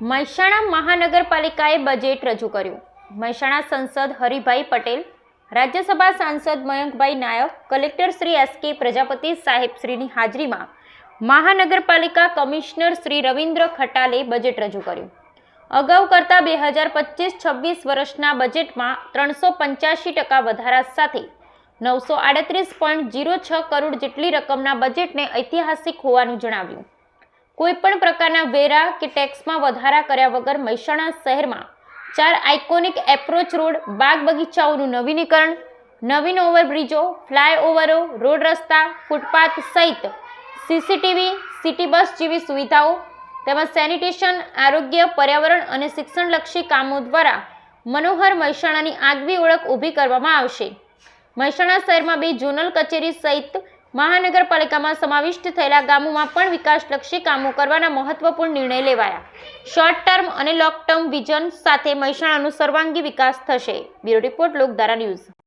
મહેસાણા મહાનગરપાલિકાએ બજેટ રજૂ કર્યું. મહેસાણા સંસદ હરિભાઈ પટેલ, રાજ્યસભા સાંસદ Mayankbhai Nayak, collector Shri S K Prajapati સાહેબશ્રીની હાજરીમાં મહાનગરપાલિકા કમિશનર શ્રી રવિન્દ્ર ખટાલે બજેટ રજૂ કર્યું. અગાઉ કરતાં બે હજાર પચીસ છવ્વીસ વર્ષના બજેટમાં ત્રણસો પંચ્યાસી ટકા વધારા સાથે નવસો આડત્રીસ પોઈન્ટ જીરો છ કરોડ જેટલી રકમના બજેટને ઐતિહાસિક હોવાનું જણાવ્યું. કોઈપણ પ્રકારના વેરા કે ટેક્સમાં વધારા કર્યા વગર મહેસાણા શહેરમાં ચાર આઇકોનિક એપ્રોચ રોડ, બાગ બગીચાઓનું નવીનીકરણ, નવીન ઓવરબ્રિજો, ફ્લાયઓવરો, રોડ રસ્તા, ફૂટપાથ સહિત સીસીટીવી, સિટી બસ જેવી સુવિધાઓ તેમજ સેનિટેશન, આરોગ્ય, પર્યાવરણ અને શિક્ષણલક્ષી કામો દ્વારા મનોહર મહેસાણાની આગવી ઓળખ ઊભી કરવામાં આવશે. મહેસાણા શહેરમાં બે ઝોનલ કચેરી સહિત મહાનગરપાલિકામાં સમાવિષ્ટ થયેલા ગામોમાં પણ વિકાસલક્ષી કામો કરવાના મહત્વપૂર્ણ નિર્ણય લેવાયા. શોર્ટ ટર્મ અને લોંગ ટર્મ વિઝન સાથે મહેસાણાનો સર્વાંગી વિકાસ થશે. Bureau report Lokdhara news.